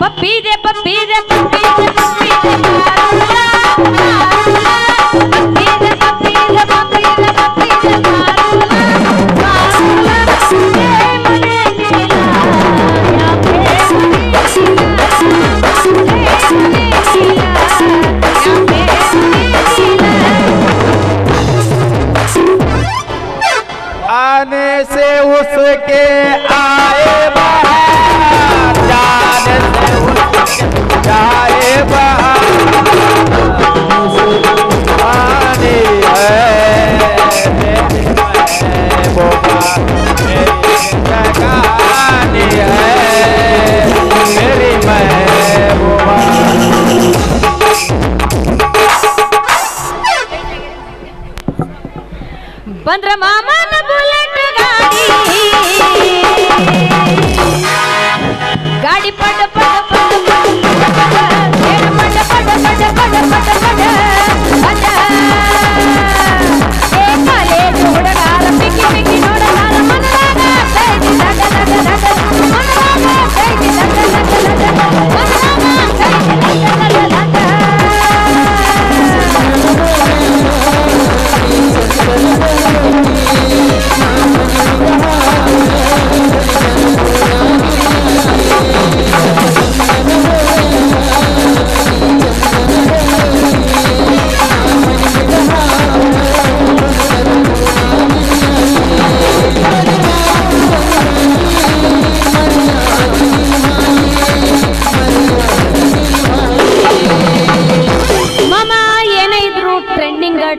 ਪੱਪੀ ਦੇ ਪੱਪੀ ਦੇ ਪੱਪੀ ਦੇ ਪੱਪੀ ਦੇ ਮਾਰੂ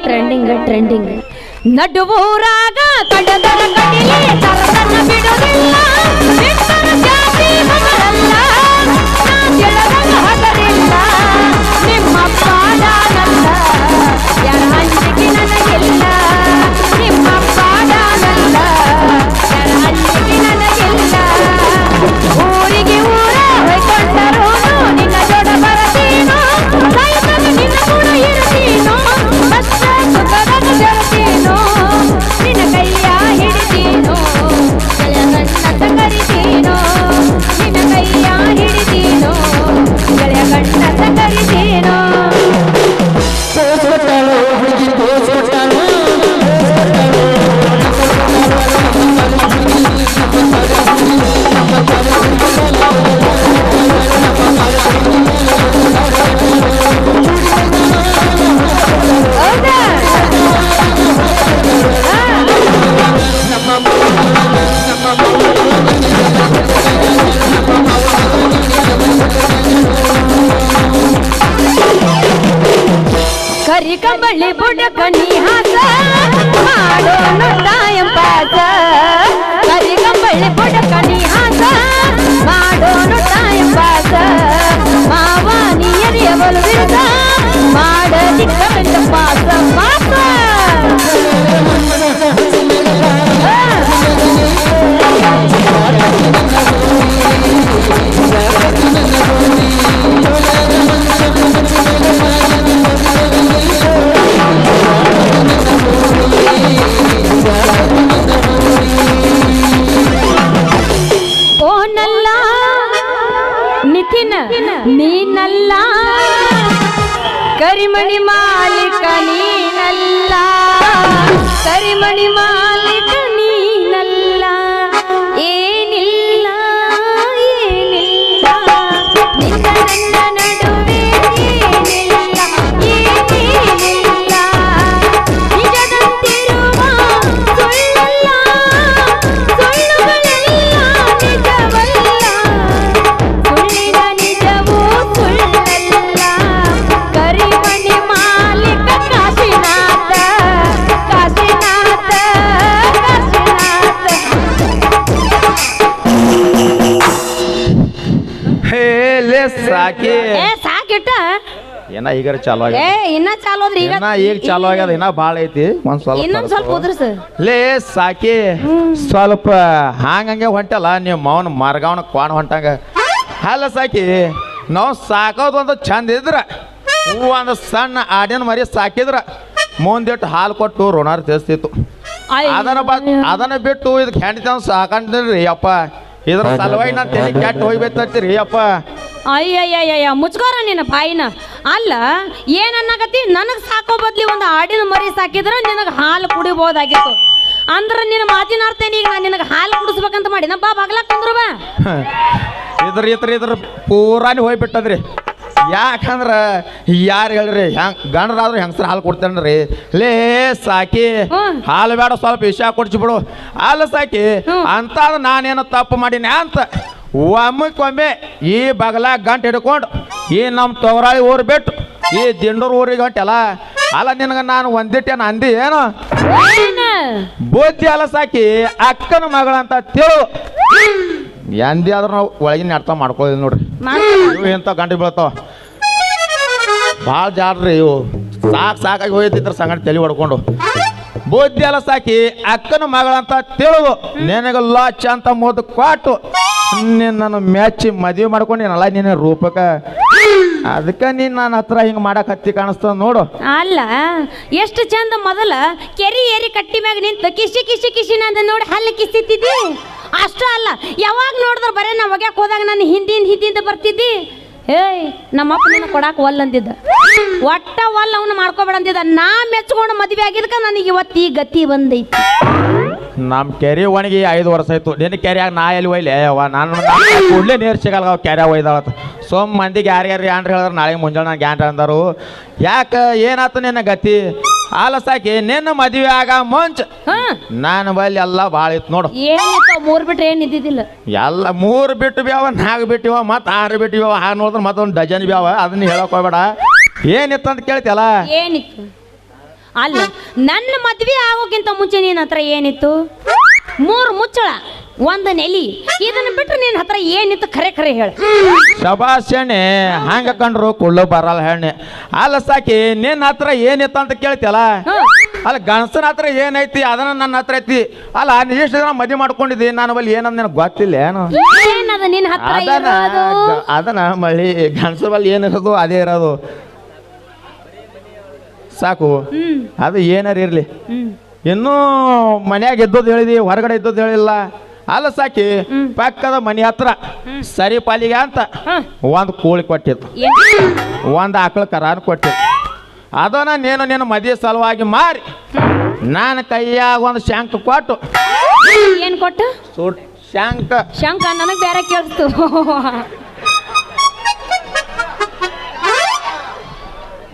ಟ್ರೆಂಡಿಂಗ್ ಟ್ರೆಂಡಿಂಗ್ ನಡುವೂರಾಗ ಕಡದರ ಕಡಿಲೆ ಬಿಡುವುದಿಲ್ಲ. ಕರಿಮಣಿ ಮಾಲಿಕ ನೀನಲ್ಲ. ಕರಿಮಣಿ ಮಾಲೀಕ ಏನ ಈಗ ಚಾಲು ಏ ಆಗ್ಯದ ಇನ್ನ ಚಾಲು ಈಗ ಇನ್ನ ಈಗ ಚಾಲು ಆಗ್ಯದ? ಇನ್ನ ಭಾಳ ಐತಿ. ಒಂದ್ ಸ್ವಲ್ಪ ಇನ್ನೊಂದ್ ಸ್ವಲ್ಪ ಉದ್ರಸ. ಲೇ ಸಾಕಿ. ಸ್ವಲ್ಪ ಹಾಂಗಂಗೆ ಹೊಂಟಲ್ಲ ನೀವು ಮೌನ ಮರ್ಗಾವನ ಕ್ವಾಣ ಹೊಂಟಂಗ. ಅಲ್ಲ ಸಾಕಿ. ನಾವು ಸಾಕೋದು ಒಂದು ಚಂದ ಇದ್ರ. ಹೂ ಒಂದು ಸಣ್ಣ ಆಡಿನ ಮರಿ ಸಾಕಿದ್ರ. ಮುಂದಿಟ್ಟು ಹಾಲು ಕೊಟ್ಟು ಋಣ ತೀರ್ಸ್ತಿತ್ತು ಅದನ್ನ ಬ ಅದನ್ನ ಬಿಟ್ಟು ಇದಕ್ಕೆ ಹೆಂಡತಿ ಸಾಕಂತೀರಿ ಅಪ್ಪ. ಇದ್ರ ಸಲುವಾಗಿ ನಾನು ತಲೆ ಕೆಟ್ಟ ಹೋಗ್ಬೇಕಂತೀರಿ ಅಪ್ಪ. ಅಯ್ಯಯ್ಯಯ್ಯ ಮುಚ್ಕೋರ ನಿನ್ನ ಬಾಯಿನ. ಅಲ್ಲ ಏನ್ ಅನ್ನಕತ್ತಿ ನನಗ್ ಸಾಕೋ ಬದ್ಲಿ ಒಂದು ಆಡಿನ ಮರಿ ಸಾಕಿದ್ರೆ ನಿನಗೆ ಹಾಲು ಕುಡಿಬೋದಾಗಿತ್ತು. ಅಂದ್ರೆ ನಿನ್ನ ಮಾತಿನ ಅರ್ಥ ಈಗ ನಾನು ನಿನಗೆ ಹಾಲು ಕುಡಿಸ್ಬೇಕಂತ ಮಾಡಿ ಬಾ ಬಾಗ್ಲಾಕ್ ಕುಂದ್ರು ಬಾ. ಇದ್ರ ಇದ್ರ ಇದ್ರ ಪೂರಾನೇ ಹೋಗ್ಬಿಟ್ಟದ್ರಿ. ಯಾಕಂದ್ರ ಯಾರು ಹೇಳ್ರಿ ಹೆಂಗ್ ಗಂಡ್ರಾದ್ರು ಹೆಂಗಸ್ರ ಹಾಲು ಕೊಡ್ತೇನ್ರಿ? ಲೇ ಸಾಕಿ. ಹಾಲು ಬೇಡ ಸ್ವಲ್ಪ ವಿಷ ಕೊಡ್ಸಿಬಿಡು ಹಾಲು ಸಾಕಿ. ಅಂತ ನಾನೇನೋ ತಪ್ಪು ಮಾಡೀನಿ ಅಂತ. ಒಮ್ಮಕ್ಕೊಮ್ಮೆ ಈ ಬಗಲ ಗಂಟು ಹಿಡ್ಕೊಂಡು ಈ ನಮ್ಮ ತೊಗರಾಳಿ ಊರು ಬಿಟ್ಟು ಈ ದಿಂಡೂರು ಊರಿಗೆ ಹೊಂಟಲ್ಲ ಅಲ್ಲ ನಿನಗೆ ನಾನು ಒಂದಿಟ್ಟೇನು ಅಂದಿ ಏನು? ಬೋದಿ ಬುದ್ಧಿ ಅಲ್ಲ ಸಾಕಿ ಅಕ್ಕನ ಮಗಳಂತ ತಿಳು. ಎಂದಿ ಆದ್ರೂ ನಾವು ಒಳಗಿನ ಅರ್ಥ ಮಾಡ್ಕೊಳ್ಳಿ ನೋಡ್ರಿ. ಇವು ಎಂತ ಗಂಟೆ ಬೀಳ್ತಾವ ಭಾಳ ಜಾಡ್ರಿ ಇವು. ಸಾಕು ಸಾಕಾಗಿ ಹೋಯ್ತಿದ್ರ ಸಂಗಡ ತಲೆ ಹೊಡ್ಕೊಂಡು. ಬುದ್ಧಿ ಸಾಕಿ ಅಕ್ಕನ ಮಗಳಂತ ತಿಳಿದು, ನಿನಗೆ ಲಾಚ್ ಅಂತ ಮುದ್ದು ಕೊಟ್ಟು, ನಿನ್ನನ್ನು ಮೆಚ್ಚಿ ಮದುವೆ ಮಾಡ್ಕೊಂಡಿನಲ್ಲ ನಿನ್ನ ರೂಪಕ? ಅದಕ್ಕೆ ನೀನ್ ನನ್ನ ಹತ್ರ ಹಿಂಗ್ ಮಾಡಕ್ ಹತ್ತಿ ಕಾಣಿಸ್ತದ ನೋಡು. ಅಲ್ಲ, ಎಷ್ಟು ಚಂದ ಮೊದಲ ಕೆರಿ ಏರಿ ಕಟ್ಟಿ ಮ್ಯಾಗ ನಿಂತು ಕಿಶಿ ಕಿಶಿ ಕಿಶಿ ನಂದ ನೋಡಿ ಹಲ್ಲು ಕಿಸ್ತಿದ್ದಿ. ಅಷ್ಟ ಅಲ್ಲ, ಯಾವಾಗ ನೋಡಿದ್ರ ಬರೇ ನಾ ಒಗ್ಯಾಕ ಹೋದಾಗ ನಾನು ಹಿಂದಿಂದ ಹಿಂದಿಂದ ಬರ್ತಿದ್ದಿ. ಏಯ್ ನಮ್ಮಪ್ಪ ನಿನ್ನ ಕೊಡಾಕ ಒಲ್ ಅಂದಿದ್ದ. ಒಟ್ಟ ಒಲ್ ಅವನು ಮಾಡ್ಕೋಬೇಡ ಅಂದಿದ್ದ. ನಾ ಮೆಚ್ಕೊಂಡು ಮದ್ವೆ ಆಗಿದ್ಕ ನನಗೆ ಇವತ್ತು ಈ ಗತಿ ಬಂದೈತಿ. ನಮ್ಮ ಕೆರೆ ಒಣಗಿ ಐದು ವರ್ಷ ಆಯ್ತು. ನಿನ್ನ ಕೆರೆಯಾಗ ನಾ ಎಲ್ಲಿ ಒಯ್ಲೆ? ಅವ ನಾನು ಕೂಡಲೇ ನೀರು ಸಿಗಲ್ಲ ಕೆರೆ ಒಯ್ದಾವತ್ತ ಸೋಮ್ ಮಂದಿಗೆ ಯಾರ್ಯಾರು ಯಾಂಡ್ರ ಹೇಳಿದ್ರೆ, ನಾಳೆ ಮುಂಜಾನೆ ನಂಗೆ ಏನ್ರ ಅಂದರು. ಯಾಕೆ ಏನಾಯ್ತು ನಿನ್ನ ಗತಿ? ಹಾಲ ಸಾಕಿ ನಿನ್ನ ಮದುವೆ ಆಗ ಮುಂಚ ಹಾ. ನಾನು ಬಲ್ಲಿ ಎಲ್ಲ ಭಾಳ ಇತ್ತು ನೋಡು. ಏನಿತ್ತು ಮೂರ್ ಬಿಟ್ರೆ ಏನ್ ಇದ್ದಿದ್ದಿಲ್ಲ? ಎಲ್ಲ ಮೂರು ಬಿಟ್ಟು ಬ್ಯಾವ ನಾಲ್ಕು ಬಿಟ್ಟಿವ ಮತ್ತು ಆರು ಬಿಟ್ಟಿವ ಹಾಗೆ ನೋಡಿದ್ರೆ ಮತ್ತೊಂದು ಡಜನ್ ಬ್ಯಾವ. ಅದನ್ನ ಹೇಳಕ್ ಹೋಗ್ಬೇಡ. ಏನಿತ್ತು ಅಂತ ಕೇಳ್ತಿಯಲ್ಲ? ಏನಿತ್ತು? ಅಲ್ಲ ನನ್ನ ಮದ್ವೆ ಆಗೋಕ್ಕಿಂತ ಮುಂಚೆ ನಿನ್ನ ಹತ್ರ ಏನಿತ್ತು? ಮೂರು ಮುಚ್ಚಳ. ಒಂದು ನೆಲಿ. ಇದನ್ನ ಬಿಟ್ರೆ ನಿನ್ನ ಹತ್ರ ಏನಿತ್ತು ಖರೆ ಖರೆ ಹೇಳ. ಶಬಾಷ್ ಎಣ್ಣೆ ಹಂಗ ಕಂಡ್ರು ಕುಳ್ಳು ಬರಲ್ಲ ಹೆಣ್ಣೆ. ಅಲ್ಲ ಸಾಕಿ ನಿನ್ನ ಹತ್ರ ಏನಿತ್ತು ಅಂತ ಕೇಳ್ತಿಯಲ್ಲ? ಅಲ್ಲ ಗಣಸನ ಹತ್ರ ಏನೈತಿ ಅದನ್ನ ನನ್ನ ಹತ್ರ ಐತಿ. ಅಲ್ಲ ನೀ ಮದಿ ಮದುವೆ ಮಾಡ್ಕೊಂಡಿದ್ದಿ ನಾನು ಬಲ್ಲಿ ಏನಂದ ನಿನಗೆ ಗೊತ್ತಿಲ್ಲ ಏನು? ಏನದ ನಿನ್ನ ಹತ್ರ ಅದನ್ನ ಇರೋದು? ಅದನ್ನ ಮಳ್ಳಿ ಗಣಸರ ಬಲ್ಲಿ ಏನಿರೋದು ಅದೇ ಇರೋದು. ಸಾಕು. ಅದು ಏನಾರ ಇರ್ಲಿ. ಹ್ಮ್. ಇನ್ನೂ ಮನ್ಯಾಗ ಇದ್ದದ್ದು ಹೇಳಿದಿ ಹೊರಗಡೆ ಇದ್ದದ್ದು ಹೇಳಿಲ್ಲ. ಅಲ್ಲ ಸಾಕಿ ಪಕ್ಕದ ಮನೆ ಹತ್ರ ಸರಿ ಪಾಲಿಗೆ ಅಂತ. ಒಂದು ಕೋಳಿ ಕೊಟ್ಟಿತ್ತು. ಒಂದು ಆಕಳ ಕರಾನ ಕೊಟ್ಟಿತ್ತು. ಅದನ್ನ ನೀನು ನಿನ್ನ ಮದುವೆ ಸಲುವಾಗಿ ಮಾರಿ. ನಾನು ಕೈಯಾಗ ಒಂದು ಶಾಂಕ್ ಕೊಟ್ಟು. ಏನ್ ಕೊಟ್ಟು? ಶಾಂಕ ಶಾಂಕ ಶಂಕ ನನಗ್ ಬೇರೆ ಕೇಳಿಸ್ತು.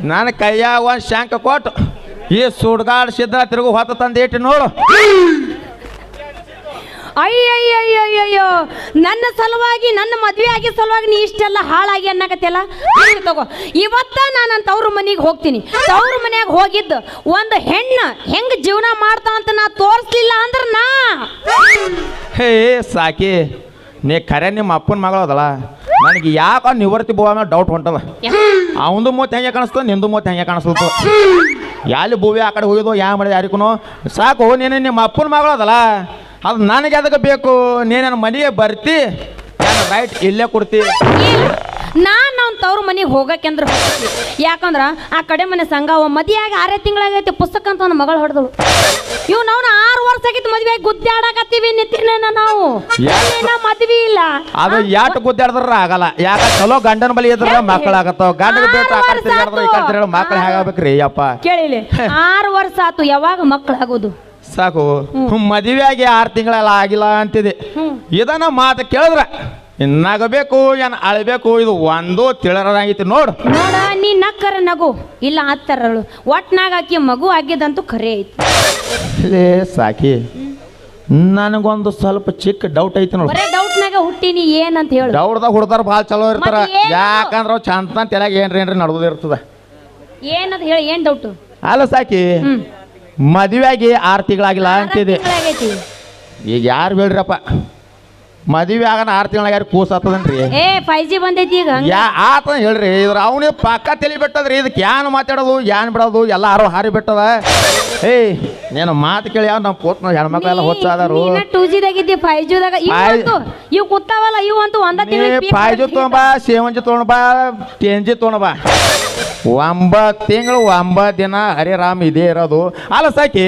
ನಾನು ಕೈಯಾಗ ಒಂದು ಶಾಂಕ ಕೊಟ್ಟು ಈ ಸುಡ್ಗಾಡ್ ಸಿದ್ಧ ತಿರುಗು ಹೊತ್ತ ತಂದಿಟ್ಟು ನೋಡು. ಅಯ್ಯಯ್ಯಯ್ಯಯ್ಯೋ ನನ್ನ ಸಲುವಾಗಿ ನನ್ನ ಮದುವೆ ಆಗಿ ಸಲುವಾಗಿ ನೀ ಇಷ್ಟೆಲ್ಲ ಹಾಳಾಗಿ ಅನ್ನಕತ್ತೆಲ್ಲ ನೀನು ತಗೋ. ಇವತ್ತ ನಾನು ನನ್ನ ತವ್ರ ಮನೆಗೆ ಹೋಗ್ತೀನಿ. ತವ್ರ ಮನ್ಯಾಗ ಹೋಗಿದ್ದು ಒಂದು ಹೆಣ್ಣು ಹೆಂಗೆ ಜೀವನ ಮಾಡ್ತಾ ಅಂತ ನಾ ತೋರಿಸ್ಲಿಲ್ಲ ಅಂದ್ರೆ ನಾ. ಹೇ ಸಾಕಿ ನೀ ಖರೆ ನಿಮ್ಮ ಅಪ್ಪನ ಮಗಳದಲ್ಲ ನನಗೆ ಯಾಕೋ ನಿವರ್ತಿ ಬೋ ಅನ್ನೋ ಡೌಟ್ ಹೊಂಟದ. ಅವಂದು ಮೂವತ್ತು ಹೆಂಗೆ ಕಾಣಿಸ್ತದ ನಿಂದು ಮೂವತ್ತು ಹೆಂಗೆ ಕಾಣಿಸ್ತದ ಎಲ್ಲಿ ಭೂವಿ ಆ ಕಡೆ ಹೋಗಿದ್ವು ಯಾವ ಮಾಡಿದ ಯಾರಿಗೂ ಸಾಕು ನೀನು ನಿಮ್ಮ ಅಪ್ಪನ ಮಗಳದಲ್ಲ ಅದು ನನಗೆ ಅದಕ್ಕೆ ಬೇಕು? ನೀನು ಮನೆಗೆ ಬರ್ತಿ ನಾನು ರೈಟ್ ಇಲ್ಲೇ ಕೊಡ್ತಿ. ನಾನು ಅವ್ನ ತವ್ರ ಮನೆಗೆ ಹೋಗಕ್ಕೆಂದ್ರೆ ಯಾಕಂದ್ರೆ ಆ ಕಡೆ ಮನೆ ಸಂಘ ಆಗಿ ಆರೇ ತಿಂಗಳಾಗೈತಿ, ಪುಸ್ತಕ ಅಂತ ಒಂದು ಮಗಳು ಹೊಡೆದಳು. ಇವು ನಾವು ಮದುವೆ ಗುದ್ದಾಡಕತ್ತೀವಿ ನಿಂತಿನ ನಾವು. ಮದ್ವಿ ಇಲ್ಲ. ಅದು ಯಾಟ್ ಗುದ್ದಾಡಿದ್ರ ಆಗಲ್ಲ. ಯಾಕ ಚಲೋ ಗಂಡನ ಬಲಿ ಇದ್ರ ಮಕ್ಕಳಾಗತ್ತಾವ ಗಂಡನ ಬಿಟ್ಟು ಆ ಕಡೆ ತಿರ್ಗಾಡಿದ್ರೆ ಈ ಕಡೆ ತಿರ್ಗಾಡ ಮಕ್ಳು ಹೇಗಾಗ್ಬೇಕ್ರಿ ಅಪ್ಪ ಕೇಳಿಲಿ. ಆರು ವರ್ಷ ಆತು. ಯಾವಾಗ ಮಕ್ಕಳಾಗೋದು? ಸಾಕು. ಮದುವೆಯಾಗಿ ಆರು ತಿಂಗಳೆಲ್ಲ ಆಗಿಲ್ಲ ಅಂತಿದೆ. ಇದನ್ನ ಮಾತು ಕೇಳಿದ್ರ ಇನ್ನಾಗಬೇಕು ಏನ್ ಅಳಬೇಕು ಇದು ಒಂದು ತಿಳರಾಗಿತ್ತು ನೋಡು. ನೋಡ ನೀ ನಕ್ಕರ ನಗು ಇಲ್ಲ ಹತ್ತರಳು ಒಟ್ನಾಗ ಆಕಿ ಮಗು ಆಗಿದಂತೂ ಖರೆ ಐತಿ. ಲೇ ಸಾಕಿ. ನನಗೊಂದು ಸ್ವಲ್ಪ ಚಿಕ್ಕ ಡೌಟ್ ಐತಿ ನೋಡಿ. ಬರೇ ಡೌಟ್ನಾಗ ಹುಟ್ಟಿನಿ ಏನಂತ ಹೇಳು. ಡೌಟ್ದಾಗ ಹುಡ್ದಾರ ಭಾಳ ಚಲೋ ಇರ್ತಾರ. ಯಾಕಂದ್ರೆ ಏನು? ಯಾಕಂದ್ರ ಅವ್ ಚಂದ ತೆಲಾಗ ಏನ್ರಿ ಏನ್ರಿ ನಡ್ದಿರ್ತದ ಏನಂತ ಹೇಳಿ ಏನ್ ಡೌಟ್ ಅಲ್ಲ ಸಾಕಿ ಮದುವೆಯಾಗಿ ಆರು ತಿಂಗಳಾಗಿಲ್ಲ ಅಂತಿದೆ ಈಗ ಯಾರು ಬೇಡ್ರಪ್ಪ ಮದುವೆ ಆಗನ ಆರು ತಿಂಗಳಾಗ ಕೂಸ್ ಆತದನ್ರಿ? ಏ ಫೈ ಜಿ ಬಂದೈತಿ ಈಗ ಹಂಗ. ಯಾ ಆತ ಹೇಳ್ರಿ ಇದ್ರ ಅವನೇ ಪಕ್ಕ ತಲಿ ಬಿಟ್ಟದ್ರಿ ಇದಕ್ಕೆ ಯಾನ್ ಮಾತಾಡೋದು ಯಾನ್ ಬಿಡೋದು ಎಲ್ಲ ಆರೋ ಹಾರಿ ಬಿಟ್ಟದ. ಏಯ್ ನೀನು ಮಾತು ಕೇಳಿ ಯಾವ ನಮ್ಮ ಕೂತ್ನ ಹೆಣ್ಮಕ್ಳೆಲ್ಲ ಹೊಚ್ಚಾದಾರು? ಟೂ ಜಿದಾಗಿದ್ದಿ ಫೈವ್ ಜಿದಾಗ ಇವು ಕೂತಾವಲ್ಲ ಇವು ಅಂತೂ ಒಂದ ನೀ ತಿಂಗಳಿಗೆ ಪಾಯ್ಜು ಬಾ ಸೇವಂಜಿ ತೊಗೊಂಬಾ ಬಾ ತೊಗೊಂಬಾ ಒಂಬತ್ತು ತಿಂಗಳು ಒಂಬತ್ತು ದಿನ ಹರಿರಾಮ್ ಇದೇ ಇರೋದು. ಅಲ್ಲ ಸಾಕಿ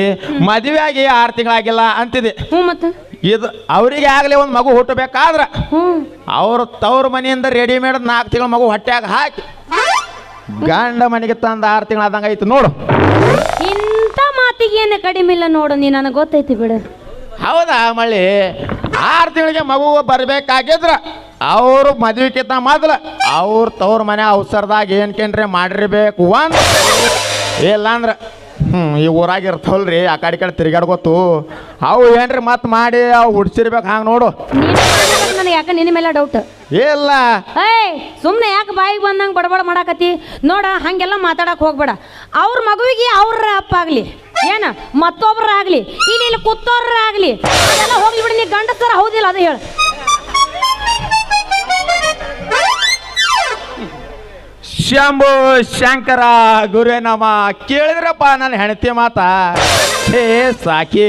ಮದುವೆ ಆಗಿ ಆರು ತಿಂಗಳಾಗಿಲ್ಲ ಅಂತಿದೆ ಹ್ಞೂ ಮತ್ತ. ಇದು ಅವರಿಗೆ ಆಗಲಿ ಒಂದು ಮಗು ಹುಟ್ಟಬೇಕಾದ್ರೆ ಅವ್ರ ತವ್ರ ಮನೆಯಿಂದ ರೆಡಿಮೇಡ್ ನಾಲ್ಕು ತಿಂಗಳ ಮಗು ಹೊಟ್ಟೆಯಾಗ ಹಾಕಿ. ಗಂಡ ಮನೆಗೆ ತಂದು ಆರು ತಿಂಗಳಾದಂಗೆ ಆಯ್ತು ನೋಡು. ಮಾತಿಗೇನು ಕಡಿಮೆ ಇಲ್ಲ ನೋಡು ನೀ ನನಗೆ ಗೊತ್ತೈತಿ ಬಿಡು. ಹೌದಾ ಮಳ್ಳಿ? ಆರು ತಿಂಗಳಿಗೆ ಮಗು ಬರ್ಬೇಕಾಗಿದ್ರ ಅವರು ಮದ್ವಿಕ್ಕಿಂತ ಮೊದಲು ಅವ್ರ ತವ್ರ ಮನೆ ಅವಸರದಾಗ ಏನು ಕೇಂದ್ರ ಮಾಡಿರ್ಬೇಕು ಅಂತ ಇಲ್ಲ ಅಂದ್ರೆ ಹ್ಞೂ ಈ ಊರಾಗ ಇರ್ತಾವಲ್ರಿ ಆ ಕಡೆ ಕಡೆ ತಿರ್ಗಾಡ್ಕೊತು ಅವು ಏನ್ರಿ ಮತ್ತೆ ಮಾಡಿ ಅವು ಹುಡ್ಸಿರ್ಬೇಕು ಹಂಗೆ ನೋಡು. ನೀನು ನನಗೆ ಯಾಕೆ ನಿನ್ನ ಮೇಲೆ ಡೌಟ್ ಇಲ್ಲ. ಏಯ್ ಸುಮ್ಮನೆ ಯಾಕೆ ಬಾಯಿಗೆ ಬಂದಂಗೆ ಬಡಬಡ ಮಾಡಾಕತಿ ನೋಡ ಹಂಗೆಲ್ಲ ಮಾತಾಡಕ್ಕೆ ಹೋಗ್ಬೇಡ. ಅವ್ರ ಮಗುವಿಗೆ ಅವ್ರ ಅಪ್ಪ ಆಗ್ಲಿ. ಏನ? ಮತ್ತೊಬ್ಬರ ಆಗ್ಲಿ ಇಲ್ಲಿ ಇಲ್ಲಿ ಕೂತೋರ್ರ ಆಗ್ಲಿ ಅದೆಲ್ಲ ಹೋಗ್ಲಿ ಬಿಡಿ, ನೀ ಗಂಡಸರ ಹೌದಿಲ್ಲ, ಅದು ಹೇಳ. ಶಂಭು ಶಂಕರ ಗುರುವೇ ನಮ, ಕೇಳಿದ್ರಪ್ಪ ನನ್ನ ಹೆಂಡತಿ ಮಾತ? ಹೇ ಸಾಕಿ.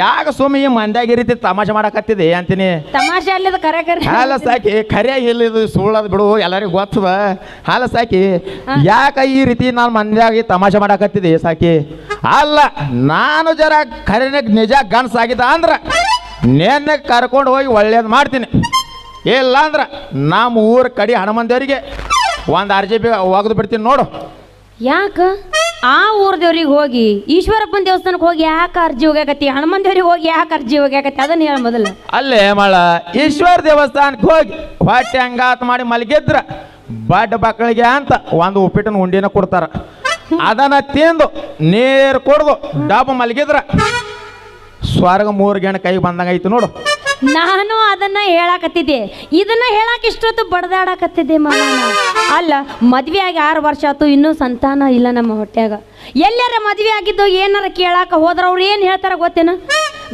ಯಾಕ ಸುಮ್ಮ ಈ ಮಂದ್ಯಾಗ ಈ ರೀತಿ ತಮಾಷೆ ಮಾಡಕತ್ತಿದೆ ಅಂತೀನಿ. ತಮಾಷೆ ಅಲ್ಲಿದ ಕರೆ ಕರೆ. ಹಾಲ ಸಾಕಿ ಖರೆ ಇಲ್ಲಿದು ಸುಳ್ಳದ್ ಬಿಡು ಎಲ್ಲರಿಗೂ ಗೊತ್ತದ. ಹಾಲ ಸಾಕಿ ಯಾಕ ಈ ರೀತಿ ನಾನು ಮಂದ್ಯಾಗಿ ತಮಾಷೆ ಮಾಡಕತ್ತಿದೆ ಸಾಕಿ. ಅಲ್ಲ ನಾನು ಜರ ಖರೆ ನಿಜ ಗನ್ಸಾಗಿದ್ದ ಅಂದ್ರ ನೆನ್ನೆ ಕರ್ಕೊಂಡು ಹೋಗಿ ಒಳ್ಳೇದು ಮಾಡ್ತೀನಿ. ಇಲ್ಲ ಅಂದ್ರೆ ನಮ್ಮ ಊರ ಕಡಿ ಹನುಮಂತವರಿಗೆ ಒಂದು ಆರ್ ಜಿ ಬಿ ಒಗೆದು ಬಿಡ್ತೀನಿ ನೋಡು. ಯಾಕ? ಆ ಊರ್ ದೇವ್ರಿಗೆ ಹೋಗಿ, ಈಶ್ವರಪ್ಪನ ದೇವಸ್ಥಾನಕ್ಕೆ ಹೋಗಿ ಯಾಕೆ ಅರ್ಜಿ ಹೋಗ್ಯಾಕತಿ ಹನುಮನ್ ದೇವ್ರಿಗೆ ಹೋಗಿ ಯಾಕೆ ಅರ್ಜಿ ಹೋಗ್ಯಾಕತಿ ಅದನ್ನ ಹೇಳ ಮೊದಲು. ಅಲ್ಲೇ ಮಳ, ಈಶ್ವರ ದೇವಸ್ಥಾನಕ್ಕೆ ಹೋಗಿ, ಹೊಟ್ಟೆ ಹಂಗಾತ್ ಮಾಡಿ ಮಲಗಿದ್ರ, ಬಡ್ ಬಕ್ಕಳಿಗೆ ಅಂತ ಒಂದು ಉಪ್ಪಿಟ್ಟಿನ ಉಂಡಿನ ಕೊಡ್ತಾರ. ಅದನ್ನ ತಿಂದು ನೀರು ಕುಡ್ದು ಡಬ್ಬ ಮಲಗಿದ್ರ, ಸ್ವರ್ಗ ಮೂರು ಗಣ ಕೈ ಬಂದಂಗ ಐತಿ ನೋಡು. ನಾನು ಅದನ್ನ ಹೇಳಾಕತ್ತಿದ್ದೆ. ಇದನ್ನ ಹೇಳಾಕ ಇಷ್ಟೊತ್ತು ಬಡದಾಡಕತ್ತಿದ್ದೆ ಮಾಮ ಅಲ್ಲ ಮದ್ವೆ ಆಗಿ ಆರು ವರ್ಷ ಆತು ಇನ್ನೂ ಸಂತಾನ ಇಲ್ಲ ನಮ್ಮ ಹೊಟ್ಯಾಗ. ಎಲ್ಲಾರ ಮದ್ವೆ ಆಗಿದ್ದು ಏನಾರ ಕೇಳಾಕ ಹೋದ್ರ ಅವ್ರು ಏನು ಹೇಳ್ತಾರ ಗೊತ್ತೇನ?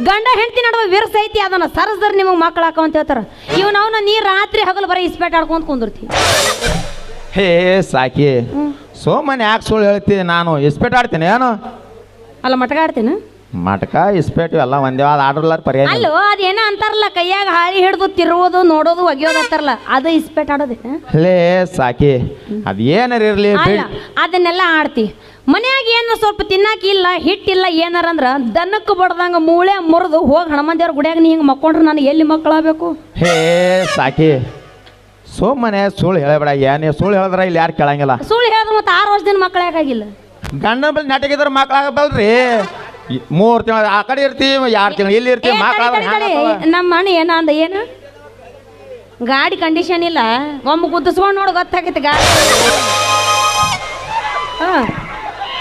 ಗಂಡ ಹೆಂಡತಿ ನಡುವೆ ವಿರಸ ಐತಿ ಅದನ್ನ ಸರಸ್ದರ ನಿಮಗೆ ಮಕ್ಕಳಾಕ ಅಂತ ಹೇಳ್ತಾರ. ಇವ್ ನಾವು ನೀ ರಾತ್ರಿ ಹಗಲು ಬರೀ ಇಸ್ಪೇಟ್ ಆಡ್ಕೊಂತ ಕುಂದಿರ್ತೀವಿ ಹೇ ಸಾಕಿ ಸೋಮನ್ ಯಾಕೆ ಸುಳ್ಳು ಹೇಳ್ತಿ? ನಾನು ಇಸ್ಪೇಟ್ ಆಡ್ತೀನಿ ಏನು? ಅಲ್ಲ ಮಟಗಾಡ್ತೇನ ಮಟಕ ಇಸ್ಪೇಟು ಎಲ್ಲ ಒಂದೇ ಅದು ಆಡ್ರಲ್ಲ ಪರ್ಯಾಯ ಅಲ್ಲೋ ಅದೇನೋ ಅಂತಾರಲ್ಲ ಕೈಯಾಗ ಹಾಳಿ ಹಿಡಿದು ತಿರುವುದು ನೋಡೋದು ಒಗೆಯೋದು ಅಂತಾರಲ್ಲ ಅದು ಇಸ್ಪೇಟ್ ಆಡೋದು. ಲೇ ಸಾಕಿ. ಅದು ಏನಾರ ಇರಲಿ ಅಲ್ಲ ಅದನ್ನೆಲ್ಲ ಆಡ್ತಿ. ಮನ್ಯಾಗ ಏನು ಸ್ವಲ್ಪ ತಿನ್ನಾಕ ಇಲ್ಲ ಹಿಟ್ಟಿಲ್ಲ ಏನಾರ ಅಂದ್ರ ದನಕ್ಕೆ ಬಡ್ದಂಗ ಮೂಳೆ ಮುರಿದು ಹೋಗಿ ಹನುಮಂದೇವ್ರ ಗುಡಿಯಾಗ ನೀ ಹಿಂಗೆ ಮಕ್ಕೊಂಡ್ರೆ ನಾನು ಎಲ್ಲಿ ಮಕ್ಕಳಾಗಬೇಕು? ಹೇ ಸಾಕಿ. ಸುಮ್ಮನೆ ಸುಳ್ಳು ಹೇಳಬೇಡ ಏನೇ ಸುಳ್ಳು ಹೇಳಿದ್ರೆ ಇಲ್ಲಿ ಯಾರು ಕೇಳಂಗಿಲ್ಲ. ಸುಳ್ಳು ಹೇಳಿದ್ರೆ ಮತ್ತೆ ಆರು ವರ್ಷದಿಂದ ಮಕ್ಕಳಾಗಿಲ್ಲ ಗಂಡ ಗಂಡನ ಬಳಿ ಮಕ್ಕಳಾಗಬಲ್ರಿ ಮೂರು ತಿಂಗಳು ಆ ಕಡೆ ಇರ್ತೀವಿ ಎರಡು ತಿಂಗಳು ಇಲ್ಲಿ ಇರ್ತೀವಿ ತಡಿ. ನಮ್ಮ ಅಣ್ಣ ಏನ ಅಂದ ಏನ? ಗಾಡಿ ಕಂಡೀಷನ್ ಇಲ್ಲ. ಒಮ್ಮೆ ಗುದ್ದಿಸ್ಕೊಂಡು ನೋಡಿ ಗೊತ್ತಾಗೈತೆ ಗಾಡಿ. ಹಾ.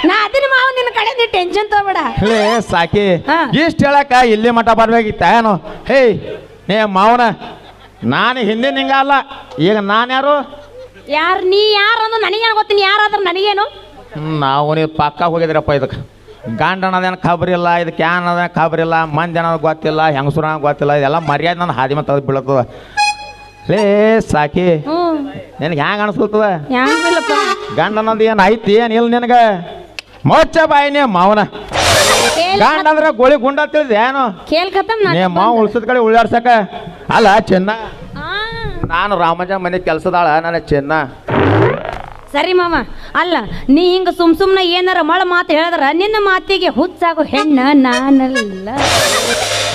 ನಾ ಅದನ್ನ ಮಾವ ನಿನ್ನ ಕಡೆ ನೀ ಟೆನ್ಷನ್ ತಗೋಬೇಡ. ಹೇ ಸಾಕಿ. ಇಷ್ಟು ಹೇಳಕ್ಕ ಇಲ್ಲಿ ಮಠ ಬರ್ಬೇಕಿತ್ತ ಏನು? ಹೇ ಏ ಮಾವನ ನಾನು ಹಿಂದಿನ ಹಿಂಗ ಅಲ್ಲ. ಈಗ ನಾನು ಯಾರು? ಯಾರು ನೀ ಯಾರು ಅಂದ್ರೆ ನನಗೇನು ಗೊತ್ತೀನಿ ಯಾರಾದ್ರೂ ನನಗೇನು? ನಾವು ನೀವು ಪಕ್ಕ ಹೋಗಿದ್ರಪ್ಪ ಇದಕ್ಕೆ. ಗಂಡ ಅನ್ನೋದೇನು ಖಬರಿ ಇಲ್ಲ ಇದು ಕ್ಯಾನ್ ಅನ್ನೋದೇನು ಖಬರಿ ಇಲ್ಲ ಮಂದಿ ಅನ್ನೋದು ಗೊತ್ತಿಲ್ಲ ಹೆಂಗಸ್ರು ಗೊತ್ತಿಲ್ಲ ಇದೆಲ್ಲ ಮರ್ಯಾದೆ ನನ್ನ ಹಾದಿ ಮತ್ತೆ ಅದು ಬೀಳತ್ತದ. ಲೇ ಸಾಕಿ ನಿನಗೆ ಹ್ಯಾಂಗ ಅನಿಸ್ಕೊಳ್ತದ? ಗಂಡ ಅನ್ನೋದು ಏನು ಐತಿ ಏನು ಇಲ್ಲ ನಿನಗೆ? ಮೋಚ ಬಾಯಿನೇ ಮಾವನ. ಗಂಡ ಅಂದ್ರೆ ಗೋಳಿ ಗುಂಡ ತಿಳಿದೆ ಏನು? ನೀ ಮಾವು ಮಾವ ಉಳ್ಸದ ಕಡೆ ಉಳ್ಳಾಡ್ಸಕ ಅಲ್ಲ ಚೆನ್ನ. ನಾನು ರಾಮಜ ಮನೆ ಕೆಲಸದಾಳ ನನ್ನ ಚೆನ್ನ. ಸರಿ ಮಾಮ ಅಲ್ಲ ನೀ ಹಿಂಗ ಸುಮ್ ಸುಮ್ನೆ ಏನಾರ ಮಳ ಮಾತು ಹೇಳಿದ್ರ ನಿನ್ನ ಮಾತಿಗೆ ಹುಚ್ಚಾಗೋ ಹೆಣ್ಣ ನಾನಲ್ಲ.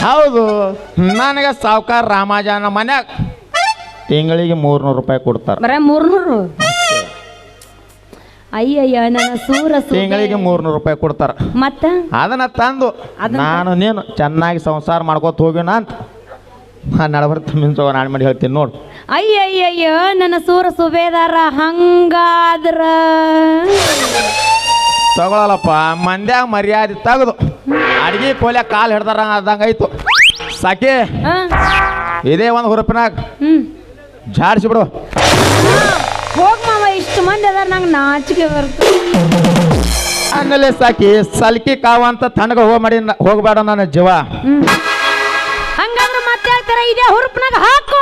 ಹೌದು ನನಗೆ ಸಾವುಕಾರ ರಾಮಾಜನ ಮನ್ಯಾಗ. ತಿಂಗಳಿಗೆ ಮೂರ್ನೂರು ರೂಪಾಯಿ ಕೊಡ್ತಾರೆ. ಬರ ಮೂರ್ನೂರು? ಅಯ್ಯಯ್ಯ ನನ್ನ ಸೂರ ತಿಂಗಳಿಗೆ ಮೂರ್ನೂರು ರೂಪಾಯಿ ಕೊಡ್ತಾರೆ. ಮತ್ತ? ಅದನ್ನ ತಂದು ನಾನು ನೀನು ಚೆನ್ನಾಗಿ ಸಂಸಾರ ಮಾಡ್ಕೋತ ಹೋಗಿನ ಅಂತ. ನಾನು ನಡಬರ್ತ ಮಿಂಚೋ ನಾನು ಮಾಡಿ ಹೇಳ್ತೀನಿ ನೋಡು ಅಯ್ಯಯ್ಯಯ್ಯ ನನ್ನ ಸೂರ ಸುಬೇದಾರ ಹಂಗಾದ್ರ? ತಗೊಳಲ್ಲಪ್ಪ ಮಂದ್ಯಾಗ ಮರ್ಯಾದೆ ತಗದು. ಅಡ್ಗೆ ಕೋಲೆ ಕಾಲು ಹಿಡ್ದಾರ ಆಯ್ತು. ಸಾಕಿ. ಆ, ಇದೇ ಒಂದು ಹುರುಪಿನಾಗ. ಝಾಡ್ಸಿ ಜಾಡಿಸಿ ಬಿಡು. ಹೋಗ್ ಮಾವ ಇಷ್ಟು ಮಂದಿ ಅದಾರ ನಂಗೆ ನಾಚಿಕೆ ಬರ್ತದೆ ಆಮೇಲೆ ಸಾಕಿ ಸಲ್ಕಿ ಕಾವ ಅಂತ ತಣ್ಣಗ ಹೋಗ ಮಾಡಿ ಹೋಗಬೇಡ ನನ್ನ ಜೀವ. ಹಂಗಂದ್ರೆ ಮತ್ತೆ ಇದೆ ಹುರುಪ್ನಾಗ ಹಾಕು.